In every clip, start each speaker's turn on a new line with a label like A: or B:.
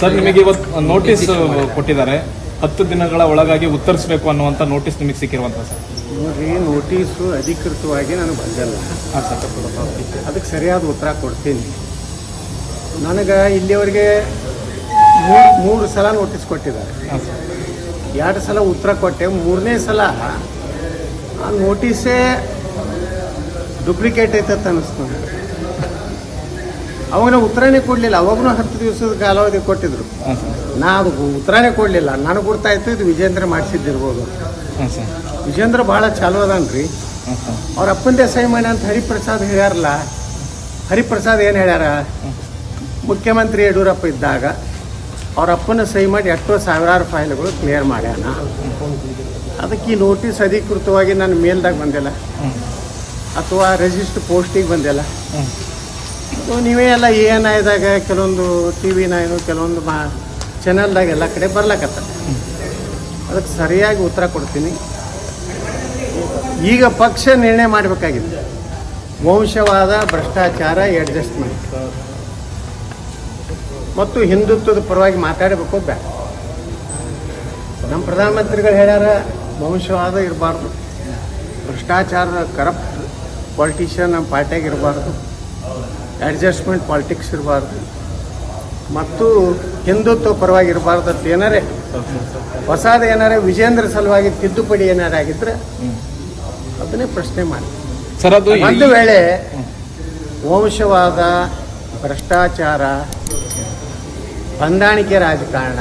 A: Sir ನಿಮಗೆ ಇವತ್ತು notice ಕೊಟ್ಟಿದ್ದಾರೆ. ಹತ್ತು ದಿನಗಳ ಒಳಗಾಗಿ ಉತ್ತರಿಸಬೇಕು ಅನ್ನುವಂಥ ನೋಟಿಸ್ ನಿಮಗೆ ಸಿಕ್ಕಿರುವಂಥ ಸರ್.
B: ನೋಡ್ರಿ ನೋಟಿಸು ಅಧಿಕೃತವಾಗಿ ನನಗೆ ಬಂದಿಲ್ಲ.
A: ಹಾಂ ಸರ್.
B: ಅದಕ್ಕೆ ಸರಿಯಾದ ಉತ್ತರ ಕೊಡ್ತೀನಿ. ನನಗೆ ಇಲ್ಲಿವರೆಗೆ ಮೂರು ಮೂರು ಸಲ ನೋಟಿಸ್ ಕೊಟ್ಟಿದ್ದಾರೆ.
A: ಹಾಂ ಸರ್.
B: ಎರಡು ಸಲ ಉತ್ತರ ಕೊಟ್ಟೆ ಮೂರನೇ ಸಲ ಆ ನೋಟಿಸೇ ಡುಪ್ಲಿಕೇಟ್ ಐತತ್ ಅನ್ನಿಸ್ತು ನನಗೆ ಅವಾಗ ಉತ್ತರನೇ ಕೊಡಲಿಲ್ಲ ಅವಾಗೂ ಹತ್ತು ದಿವಸದ ಕಾಲಾವಧಿ ಕೊಟ್ಟಿದ್ರು.
A: ನಾವು ಉತ್ತರನೆ
B: ನಾ ಅದು ಉತ್ತರನೇ ಕೊಡಲಿಲ್ಲ ನನಗೆ ಗೊತ್ತಾಯ್ತು ಇದು ವಿಜೇಂದ್ರ ಮಾಡಿಸಿದ್ದಿರ್ಬೋದು. ವಿಜೇಂದ್ರ ಭಾಳ ಚಾಲು ಅದಾನ್ರಿ. ಅವ್ರ ಅಪ್ಪಂದೇ ಮನೆ ಅಂತ ಹರಿಪ್ರಸಾದ್ ಹೇಳ್ಯಾರಲ್ಲ ಹರಿಪ್ರಸಾದ್ ಏನು ಹೇಳ್ಯಾರ? ಮುಖ್ಯಮಂತ್ರಿ ಯಡಿಯೂರಪ್ಪ ಇದ್ದಾಗ ಅವ್ರ ಅಪ್ಪನ ಸಹಿ ಮಾಡಿ ಎಷ್ಟೋ ಸಾವಿರಾರು ಫೈಲ್ಗಳು ಕ್ಲಿಯರ್ ಮಾಡ್ಯಾನ. ಅದಕ್ಕೆ ಈ ನೋಟಿಸ್ ಅಧಿಕೃತವಾಗಿ ನನ್ನ ಮೇಲ್ದಾಗ ಬಂದಿಲ್ಲ. ಅಥವಾ ರಿಜಿಸ್ಟರ್ ಪೋಸ್ಟಿಗೆ ಬಂದಿಲ್ಲ. ನೀವೇ ಎಲ್ಲ ಐದಾಗ ಕೆಲವೊಂದು ಟಿ ವಿ ಕೆಲವೊಂದು ಮಾ ಚಾನಲ್ದಾಗ ಎಲ್ಲ ಕಡೆ ಬರ್ಲಾಕತ್ತ. ಅದಕ್ಕೆ ಸರಿಯಾಗಿ ಉತ್ತರ ಕೊಡ್ತೀನಿ. ಈಗ ಪಕ್ಷ ನಿರ್ಣಯ ಮಾಡಬೇಕಾಗಿದೆ. ವಂಶವಾದ, ಭ್ರಷ್ಟಾಚಾರ ಅಡ್ಜಸ್ಟ್ಮೆಂಟ್ ಮತ್ತು ಹಿಂದುತ್ವದ ಪರವಾಗಿ ಮಾತಾಡಬೇಕು, ಬೇಡ. ನಮ್ಮ ಪ್ರಧಾನಮಂತ್ರಿಗಳು ಹೇಳ್ಯಾರ, ವಂಶವಾದ ಇರಬಾರ್ದು. ಭ್ರಷ್ಟಾಚಾರ ಕರಪ್ಟ್ ಪಾಲಿಟಿಷಿಯನ್ ನಮ್ಮ ಪಾರ್ಟಿಯಾಗ ಇರಬಾರ್ದು. ಅಡ್ಜಸ್ಟ್ಮೆಂಟ್ ಪಾಲಿಟಿಕ್ಸ್ ಇರಬಾರ್ದು. ಮತ್ತು ಹಿಂದುತ್ವ ಪರವಾಗಿ ಇರಬಾರ್ದು ಅಂತ ಏನಾರೇ ಹೊಸದ ಏನಾರೇ ವಿಜೇಂದ್ರ ಸಲುವಾಗಿ ತಿದ್ದುಪಡಿ ಏನಾರೇ ಆಗಿದ್ರೆ ಅದನ್ನೇ ಪ್ರಶ್ನೆ ಮಾಡಿ.
A: ಸರ್ ಅದು
B: ಒಂದು ವೇಳೆ ವಂಶವಾದ ಭ್ರಷ್ಟಾಚಾರ ಹೊಂದಾಣಿಕೆ ರಾಜಕಾರಣ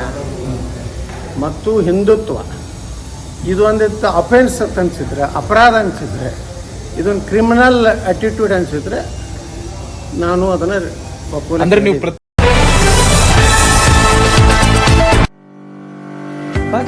B: ಮತ್ತು ಹಿಂದುತ್ವ ಇದೊಂದಿತ್ತು ಅಫೆನ್ಸ್ ಅಂತ ಅನ್ಸಿದ್ರೆ ಅಪರಾಧ ಅನಿಸಿದ್ರೆ ಇದೊಂದು ಕ್ರಿಮಿನಲ್ ಅಟಿಟ್ಯೂಡ್ ಅನಿಸಿದ್ರೆ ನಾನು ಅದನ್ನ ಒಪ್ಪುವುದಕ್ಕೆ
A: ಅಂದ್ರೆ ನೀವು